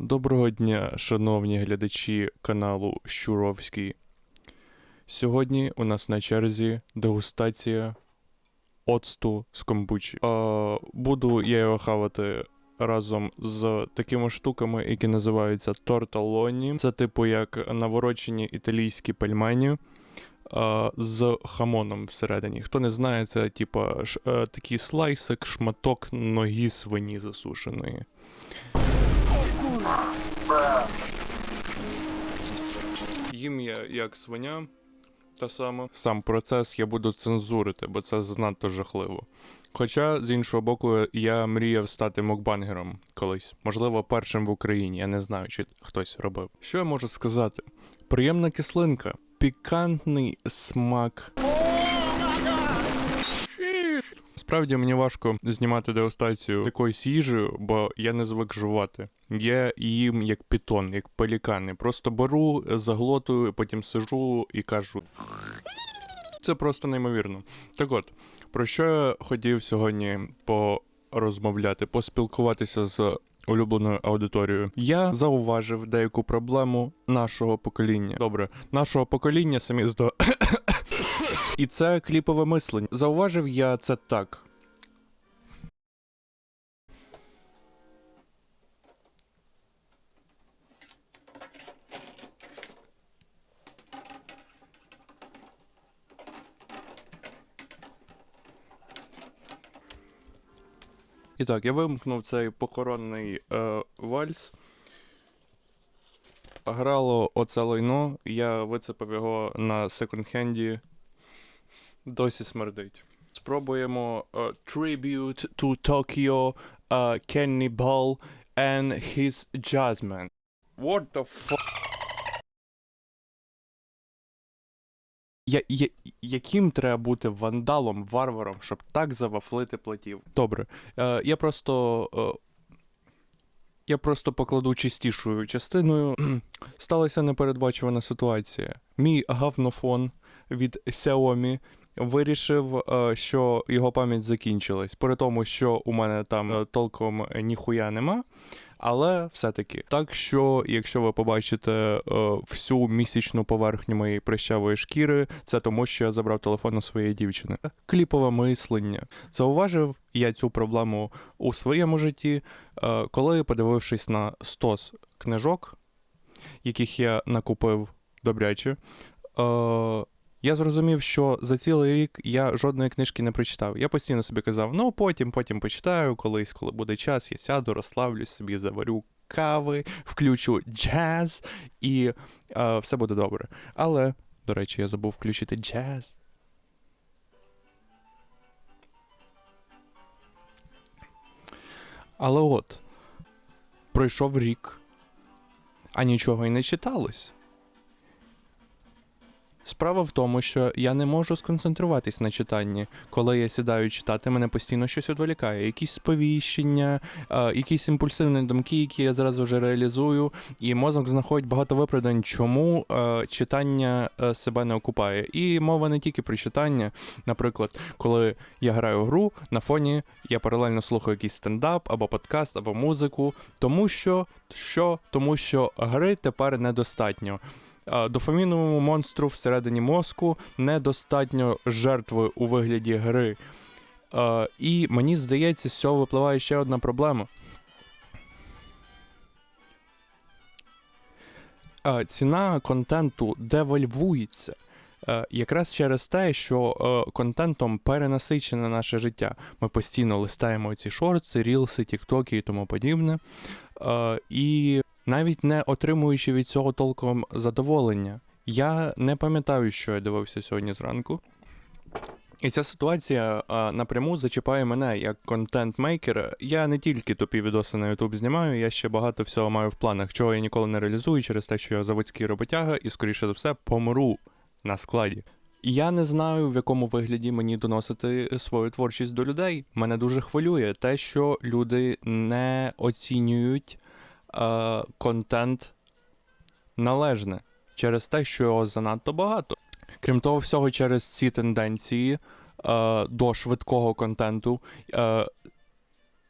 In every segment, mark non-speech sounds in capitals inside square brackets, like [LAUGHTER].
Доброго дня, шановні глядачі каналу Щуровський. Сьогодні у нас на черзі дегустація оцту з комбучі. Е, буду я його хавати разом з такими штуками, які називаються торталоні. Це типу як наворочені італійські пельмені. З хамоном всередині. Хто не знає, це типа е, такий слайсик, шматок ноги свині засушеної. Їм я як свиня, та сама. Сам процес я буду цензурити, бо це занадто жахливо. Хоча, з іншого боку, я мріяв стати мукбангером колись. Можливо, першим в Україні. Я не знаю, чи хтось робив. Що я можу сказати? Приємна кислинка, пікантний смак. Справді мені важко знімати дегустацію з якоюсь їжею, бо я не звик жувати. Я їм як пітон, як пелікани. Просто беру, заглотую, потім сижу і кажу. Це просто неймовірно. Так от, про що я хотів сьогодні порозмовляти, поспілкуватися з улюбленою аудиторією. Я зауважив деяку проблему нашого покоління. Добре, нашого покоління самі здо. [COUGHS] І це кліпове мислення. Зауважив я це так. І так, я вимкнув цей похоронний е, вальс. Грало оце лайно, я вицепив його на секонд-хенді. Досі смердить. Спробуємо е, Tribute to Tokyo е, Kenny Ball and his Jazzman. What the fuck? Я, я, яким треба бути вандалом, варваром, щоб так завафлити платів? Добре. Е, я просто. Е, я просто покладу чистішою частиною. [CLEARS THROAT] Сталася непередбачувана ситуація. Мій говнофон від Xiaomi вирішив, е, що його пам'ять закінчилась. При тому, що у мене там е, толком ніхуя нема. Але все-таки. Так що, якщо ви побачите е, всю місячну поверхню моєї прищавої шкіри, це тому, що я забрав телефон у своєї дівчини. Кліпове мислення. Зауважив я цю проблему у своєму житті, е, коли, подивившись на стос книжок, яких я накупив добряче. Я зрозумів, що за цілий рік я жодної книжки не прочитав. Я постійно собі казав, ну потім, потім почитаю, колись, коли буде час, я сяду, розслаблюсь собі, заварю кави, включу джаз і е, все буде добре. Але, до речі, я забув включити джаз. Але от, пройшов рік, а нічого й не читалось. Справа в тому, що я не можу сконцентруватись на читанні. Коли я сідаю читати, мене постійно щось відволікає. Якісь сповіщення, е, якісь імпульсивні думки, які я зразу вже реалізую, і мозок знаходить багато виправдань, чому е, читання е, себе не окупає. І мова не тільки про читання. Наприклад, коли я граю гру, на фоні я паралельно слухаю якийсь стендап або подкаст, або музику, тому що що? Тому що гри тепер недостатньо. А, Дофаміновому монстру всередині мозку недостатньо жертви у вигляді гри. І мені здається, з цього випливає ще одна проблема. Ціна контенту девальвується. Е, Якраз через те, що е, контентом перенасичене наше життя. Ми постійно листаємо ці шорти, рілси, тіктоки і тому подібне. Е, І навіть не отримуючи від цього толком задоволення. Я не пам'ятаю, що я дивився сьогодні зранку. І ця ситуація а, напряму зачіпає мене як контент-мейкера. Я не тільки тупі відоси на YouTube знімаю, я ще багато всього маю в планах, чого я ніколи не реалізую через те, що я заводський роботяга і, скоріше за все, помру на складі. Я не знаю, в якому вигляді мені доносити свою творчість до людей. Мене дуже хвилює те, що люди не оцінюють е, контент належне через те, що його занадто багато. Крім того, всього, через ці тенденції е, до швидкого контенту. Е,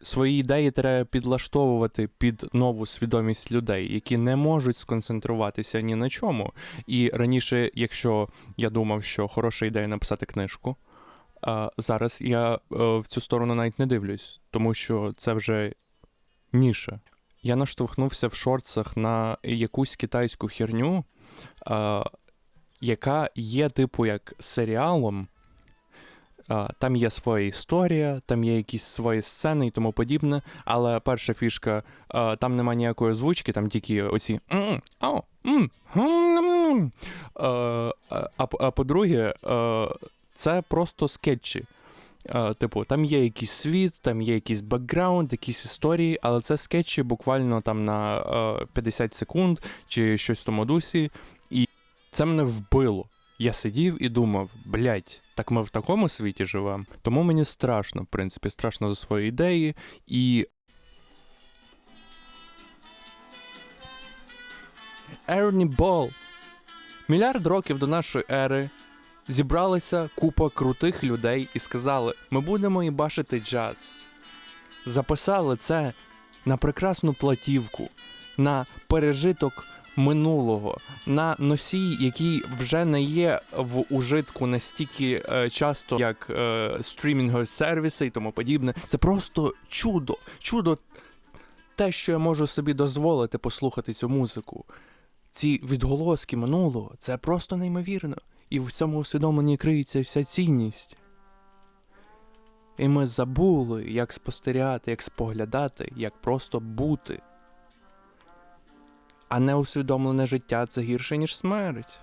свої ідеї треба підлаштовувати під нову свідомість людей, які не можуть сконцентруватися ні на чому. І раніше, якщо я думав, що хороша ідея написати книжку, а зараз я е, в цю сторону навіть не дивлюсь, тому що це вже ніша. Я наштовхнувся в шорцах на якусь китайську херню, а, яка є, типу, як серіалом. Там є своя історія, там є якісь свої сцени і тому подібне. Але перша фішка, там нема ніякої озвучки, там тільки оці. Е, А, по-друге, е, це просто скетчі. Е, Типу, там є якийсь світ, там є якийсь бекграунд, якісь історії, але це скетчі буквально там на е, 50 секунд чи щось в тому дусі. І це мене вбило. Я сидів і думав, блядь, так ми в такому світі живемо. Тому мені страшно, в принципі, страшно за свої ідеї. І. Ерні Бол. Мільярд років до нашої ери зібралася купа крутих людей і сказали: ми будемо їбашити джаз. Записали це на прекрасну платівку, на пережиток минулого, на носій, який вже не є в ужитку настільки е, часто, як е, стрімінгові сервіси і тому подібне. Це просто чудо, чудо. Те, що я можу собі дозволити послухати цю музику. Ці відголоски минулого це просто неймовірно. І в цьому усвідомленні криється вся цінність. І ми забули, як спостерігати, як споглядати, як просто бути. А неусвідомлене життя це гірше, ніж смерть.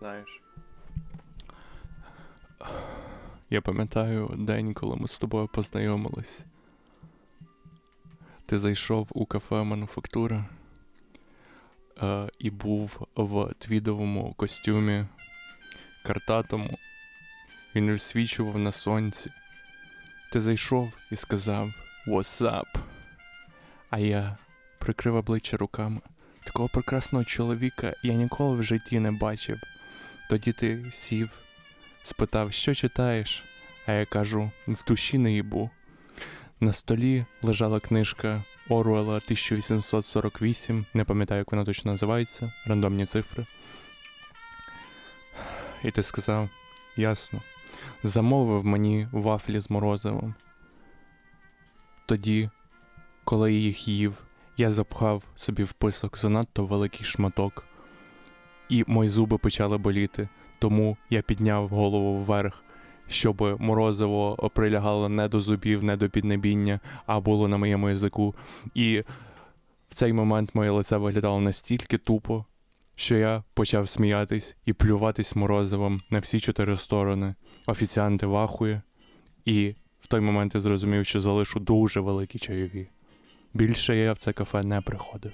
Знаєш. Я пам'ятаю день, коли ми з тобою познайомились. Ти зайшов у кафе Мануфактура е, і був в твідовому костюмі картатому. Він розсвічував на сонці. Ти зайшов і сказав «What's up?». А я прикрив обличчя руками. Такого прекрасного чоловіка я ніколи в житті не бачив. Тоді ти сів, спитав, що читаєш, а я кажу, в душі не їбу. На столі лежала книжка Оруела 1848, не пам'ятаю, як вона точно називається, рандомні цифри. І ти сказав, ясно, замовив мені вафлі з морозивом. Тоді, коли їх їв, я запхав собі в писок занадто великий шматок, і мої зуби почали боліти, тому я підняв голову вверх, щоб морозиво прилягало не до зубів, не до піднебіння, а було на моєму язику. І в цей момент моє лице виглядало настільки тупо, що я почав сміятись і плюватись морозивом на всі чотири сторони. Офіціанти вахує, і в той момент я зрозумів, що залишу дуже великі чайові. Більше я в це кафе не приходив.